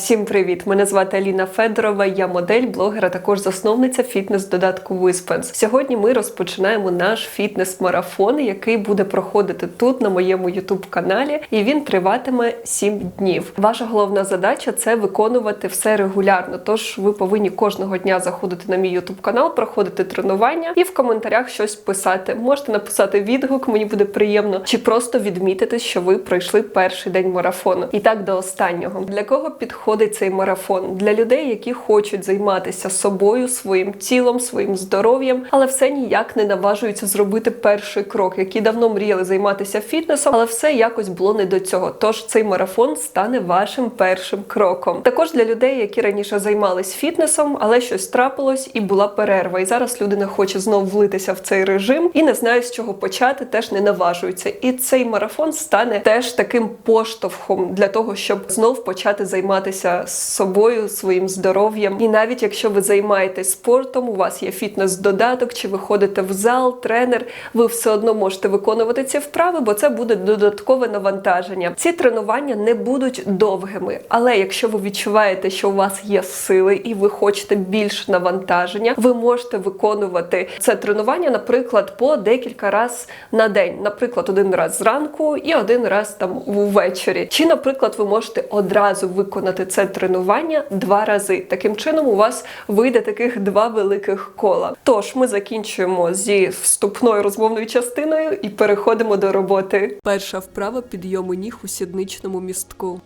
Всім привіт! Мене звати Аліна Федорова. Я модель, блогер, а також засновниця фітнес-додатку Виспенс. Сьогодні ми розпочинаємо наш фітнес-марафон, який буде проходити тут на моєму youtube каналі, і він триватиме 7 днів. Ваша головна задача це виконувати все регулярно. Тож ви повинні кожного дня заходити на мій youtube канал, проходити тренування і в коментарях щось писати. Можете написати відгук, мені буде приємно, чи просто відмітити, що ви пройшли перший день марафону. І так до останнього. Для кого підходить цей марафон? Для людей, які хочуть займатися собою, своїм тілом, своїм здоров'ям, але все ніяк не наважуються зробити перший крок, які давно мріяли займатися фітнесом, але все якось було не до цього. Тож цей марафон стане вашим першим кроком. Також для людей, які раніше займались фітнесом, але щось трапилось і була перерва. І зараз людина хоче знов влитися в цей режим і не знає з чого почати, теж не наважується. І цей марафон стане теж таким поштовхом для того, щоб знов почати займатися собою, своїм здоров'ям. І навіть якщо ви займаєтесь спортом, у вас є фітнес-додаток, чи ви ходите в зал, тренер, ви все одно можете виконувати ці вправи, бо це буде додаткове навантаження. Ці тренування не будуть довгими, але якщо ви відчуваєте, що у вас є сили і ви хочете більш навантаження, ви можете виконувати це тренування, наприклад, по декілька разів на день, наприклад, один раз зранку і один раз там ввечері. Чи, наприклад, ви можете одразу виконати це тренування два рази. Таким чином, у вас вийде таких два великих кола. Тож ми закінчуємо зі вступною розмовною частиною і переходимо до роботи. Перша вправа підйому ніг у сідничному містку.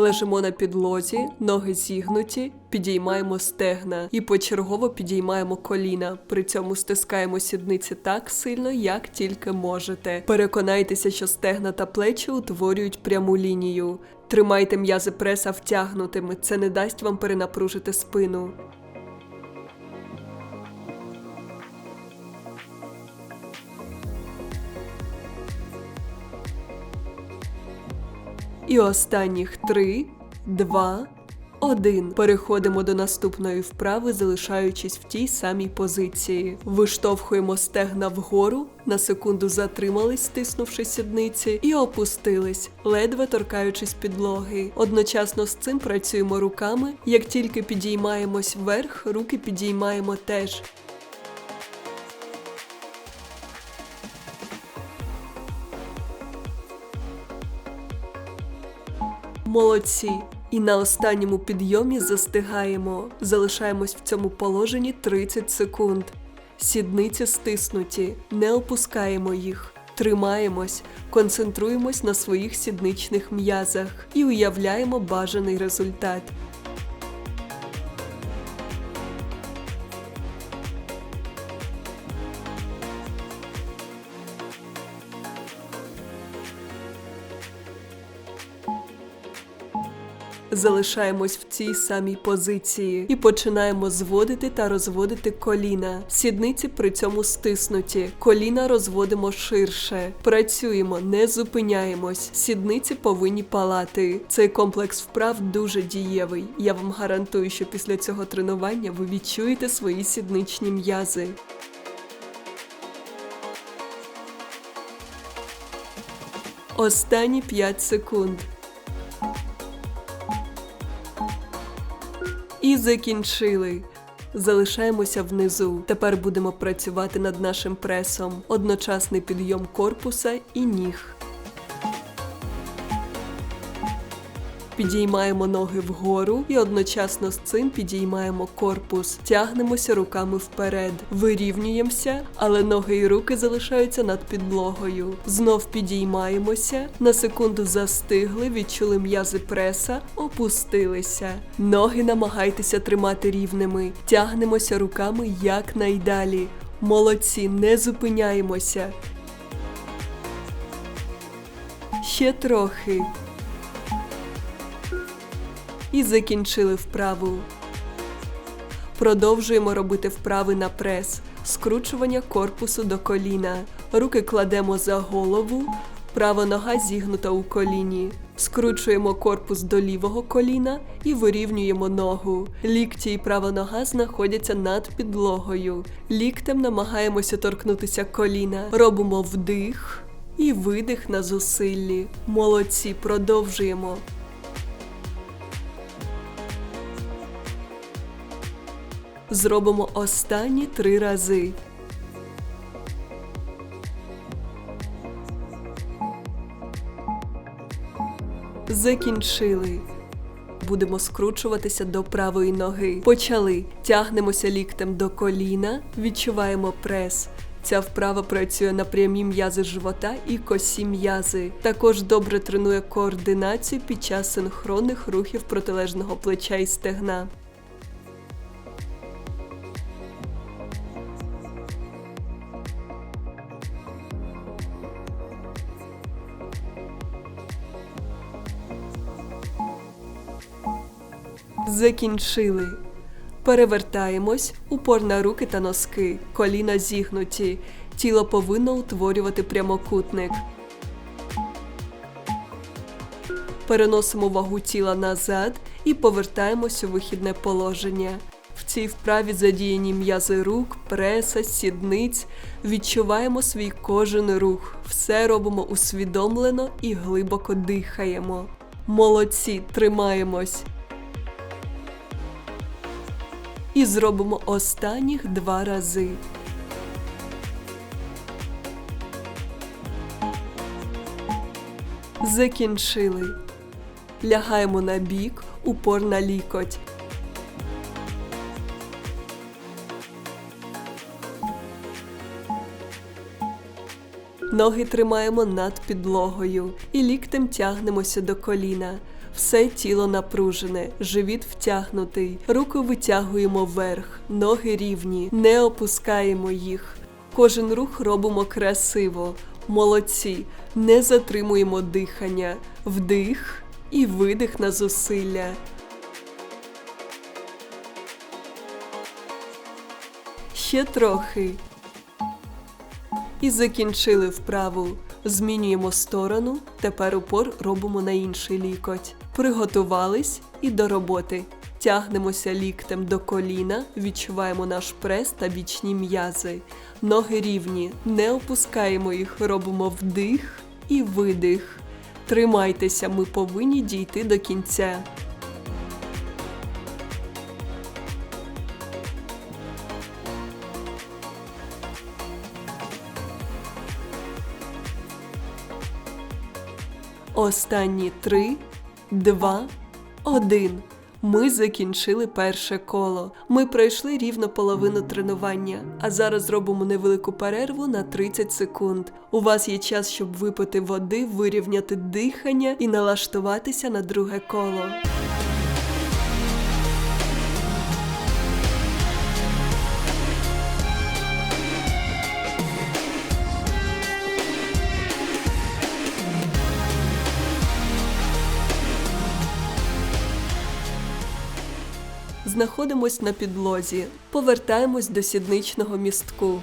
Лежимо на підлозі, ноги зігнуті, підіймаємо стегна і почергово підіймаємо коліна. При цьому стискаємо сідниці так сильно, як тільки можете. Переконайтеся, що стегна та плечі утворюють пряму лінію. Тримайте м'язи преса втягнутими, це не дасть вам перенапружити спину. І останніх три, два, один. Переходимо до наступної вправи, залишаючись в тій самій позиції. Виштовхуємо стегна вгору, на секунду затримались, стиснувши сідниці, і опустились, ледве торкаючись підлоги. Одночасно з цим працюємо руками. Як тільки підіймаємось вверх, руки підіймаємо теж. Молодці. І на останньому підйомі застигаємо. Залишаємось в цьому положенні 30 секунд. Сідниці стиснуті, не опускаємо їх. Тримаємось, концентруємось на своїх сідничних м'язах і уявляємо бажаний результат. Залишаємось в цій самій позиції і починаємо зводити та розводити коліна. Сідниці при цьому стиснуті. Коліна розводимо ширше. Працюємо, не зупиняємось. Сідниці повинні палати. Цей комплекс вправ дуже дієвий. Я вам гарантую, що після цього тренування ви відчуєте свої сідничні м'язи. Останні 5 секунд. І закінчили. Залишаємося внизу. Тепер будемо працювати над нашим пресом. Одночасний підйом корпуса і ніг. Підіймаємо ноги вгору і одночасно з цим підіймаємо корпус, тягнемося руками вперед, вирівнюємося, але ноги і руки залишаються над підлогою. Знов підіймаємося, на секунду застигли, відчули м'язи преса, опустилися. Ноги намагайтеся тримати рівними, тягнемося руками якнайдалі. Молодці, не зупиняємося. Ще трохи і закінчили вправу. Продовжуємо робити вправи на прес, скручування корпусу до коліна. Руки кладемо за голову, права нога зігнута у коліні. Скручуємо корпус до лівого коліна і вирівнюємо ногу. Лікті і права нога знаходяться над підлогою. Ліктем намагаємося торкнутися коліна. Робимо вдих і видих на зусиллі. Молодці, продовжуємо. Зробимо останні три рази. Закінчили. Будемо скручуватися до правої ноги. Почали. Тягнемося ліктем до коліна, відчуваємо прес. Ця вправа працює на прямі м'язи живота і косі м'язи. Також добре тренує координацію під час синхронних рухів протилежного плеча і стегна. Закінчили. Перевертаємось, упор на руки та носки, коліна зігнуті. Тіло повинно утворювати прямокутник. Переносимо вагу тіла назад і повертаємось у вихідне положення. В цій вправі задіяні м'язи рук, преса, сідниць. Відчуваємо свій кожен рух. Все робимо усвідомлено і глибоко дихаємо. Молодці, тримаємось. І зробимо останніх два рази. Закінчили. Лягаємо на бік, упор на лікоть. Ноги тримаємо над підлогою і ліктем тягнемося до коліна. Все тіло напружене, живіт втягнутий, руки витягуємо вверх, ноги рівні, не опускаємо їх. Кожен рух робимо красиво, молодці, не затримуємо дихання, вдих і видих на зусилля. Ще трохи. І закінчили вправу. Змінюємо сторону. Тепер упор робимо на інший лікоть. Приготувались і до роботи. Тягнемося ліктем до коліна, відчуваємо наш прес та бічні м'язи. Ноги рівні, не опускаємо їх, робимо вдих і видих. Тримайтеся, ми повинні дійти до кінця. Останні три, два, один. Ми закінчили перше коло. Ми пройшли рівно половину тренування, а зараз зробимо невелику перерву на 30 секунд. У вас є час, щоб випити води, вирівняти дихання і налаштуватися на друге коло. Знаходимось на підлозі. Повертаємось до сідничного містку.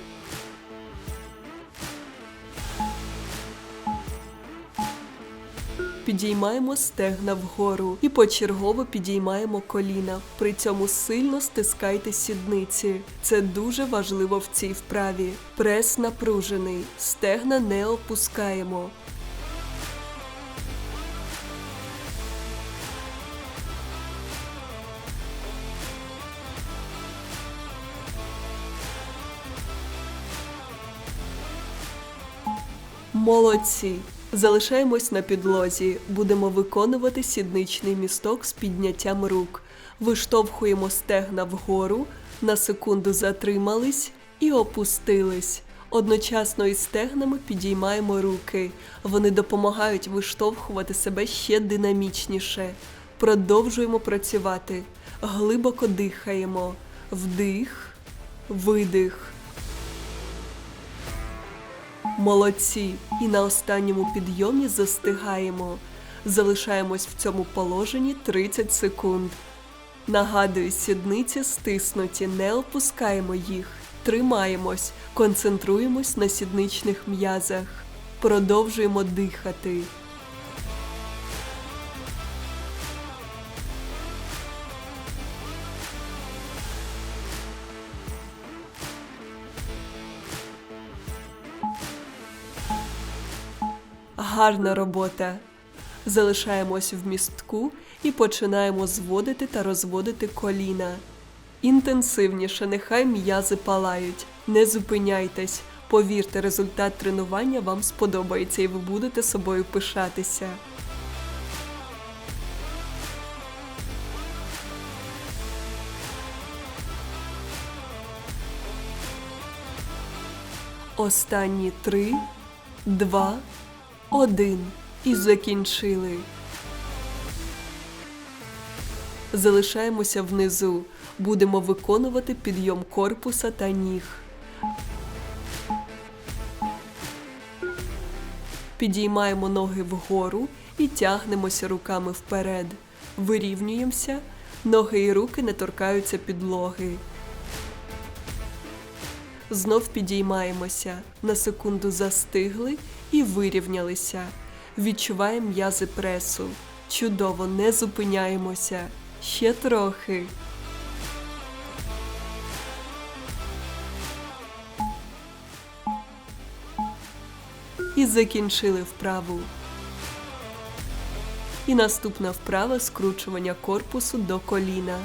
Підіймаємо стегна вгору і почергово підіймаємо коліна. При цьому сильно стискайте сідниці. Це дуже важливо в цій вправі. Прес напружений, стегна не опускаємо. Молодці! Залишаємось на підлозі. Будемо виконувати сідничний місток з підняттям рук. Виштовхуємо стегна вгору, на секунду затримались і опустились. Одночасно із стегнами підіймаємо руки. Вони допомагають виштовхувати себе ще динамічніше. Продовжуємо працювати. Глибоко дихаємо. Вдих, видих. Молодці! І на останньому підйомі застигаємо. Залишаємось в цьому положенні 30 секунд. Нагадую, сідниці стиснуті, не опускаємо їх. Тримаємось, концентруємось на сідничних м'язах. Продовжуємо дихати. Гарна робота. Залишаємось в містку і починаємо зводити та розводити коліна. Інтенсивніше, нехай м'язи палають. Не зупиняйтесь. Повірте, результат тренування вам сподобається і ви будете собою пишатися. Останні три, два, один. І закінчили. Залишаємося внизу. Будемо виконувати підйом корпуса та ніг. Підіймаємо ноги вгору і тягнемося руками вперед. Вирівнюємося, ноги і руки не торкаються підлоги. Знов підіймаємося, на секунду застигли і вирівнялися. Відчуваємо м'язи пресу. Чудово, не зупиняємося. Ще трохи. І закінчили вправу. І наступна вправа скручування корпусу до коліна.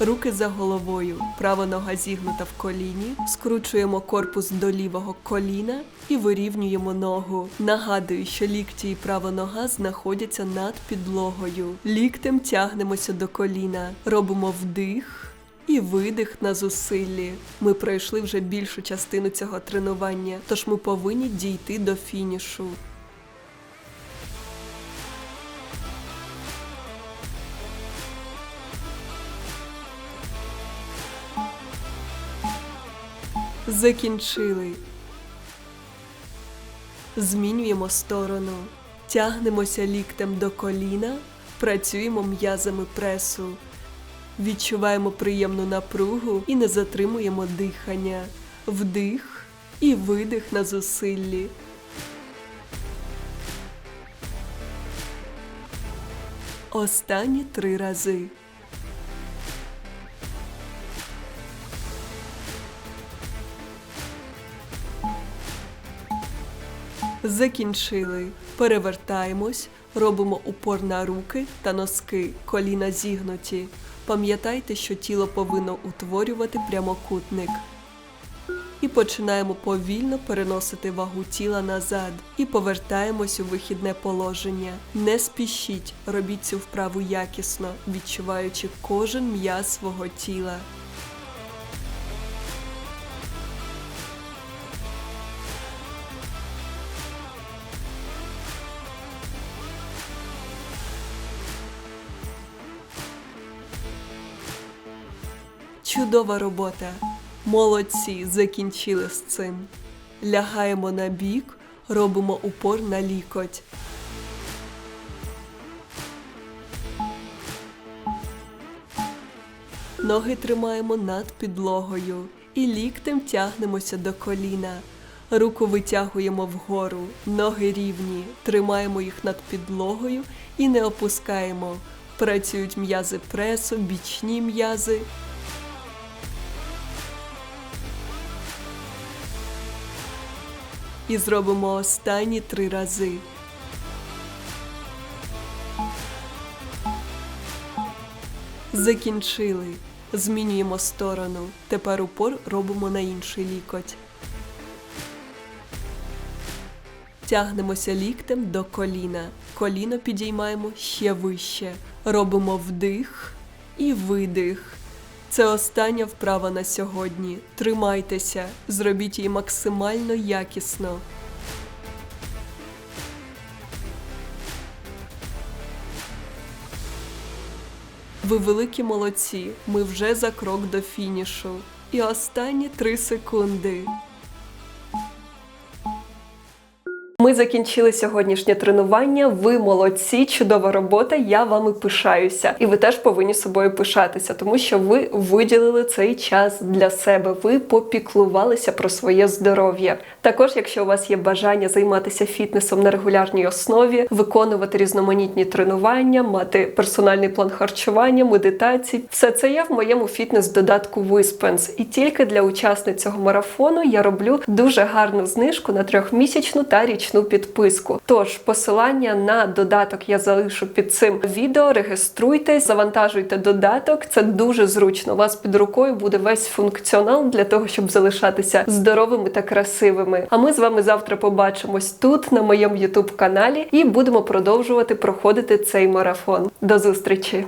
Руки за головою, права нога зігнута в коліні, скручуємо корпус до лівого коліна і вирівнюємо ногу. Нагадую, що лікті і права нога знаходяться над підлогою. Ліктем тягнемося до коліна, робимо вдих. І видих на зусиллі. Ми пройшли вже більшу частину цього тренування, тож ми повинні дійти до фінішу. Закінчили. Змінюємо сторону. Тягнемося ліктем до коліна, працюємо м'язами пресу. Відчуваємо приємну напругу і не затримуємо дихання. Вдих і видих на зусиллі. Останні три рази. Закінчили. Перевертаємось, робимо упор на руки та носки, коліна зігнуті. Пам'ятайте, що тіло повинно утворювати прямокутник. І починаємо повільно переносити вагу тіла назад і повертаємось у вихідне положення. Не спішіть, робіть цю вправу якісно, відчуваючи кожен м'яз свого тіла. Чудова робота. Молодці, закінчили з цим. Лягаємо на бік, робимо упор на лікоть. Ноги тримаємо над підлогою і ліктем тягнемося до коліна. Руку витягуємо вгору, ноги рівні, тримаємо їх над підлогою і не опускаємо. Працюють м'язи пресу, бічні м'язи. І зробимо останні три рази. Закінчили. Змінюємо сторону. Тепер упор робимо на інший лікоть. Тягнемося ліктем до коліна. Коліно підіймаємо ще вище. Робимо вдих і видих. Це остання вправа на сьогодні. Тримайтеся, зробіть її максимально якісно. Ви великі молодці. Ми вже за крок до фінішу. І останні три секунди. Ми закінчили сьогоднішнє тренування. Ви молодці, чудова робота. Я вами пишаюся, і ви теж повинні собою пишатися, тому що ви виділили цей час для себе. Ви попіклувалися про своє здоров'я. Також, якщо у вас є бажання займатися фітнесом на регулярній основі, виконувати різноманітні тренування, мати персональний план харчування, медитації, все це є в моєму фітнес-додатку Виспенс. І тільки для учасниць цього марафону я роблю дуже гарну знижку на трьохмісячну та річну підписку. Тож посилання на додаток я залишу під цим відео. Реєструйтесь, завантажуйте додаток. Це дуже зручно. У вас під рукою буде весь функціонал для того, щоб залишатися здоровими та красивими. А ми з вами завтра побачимось тут на моєму YouTube каналі і будемо продовжувати проходити цей марафон. До зустрічі!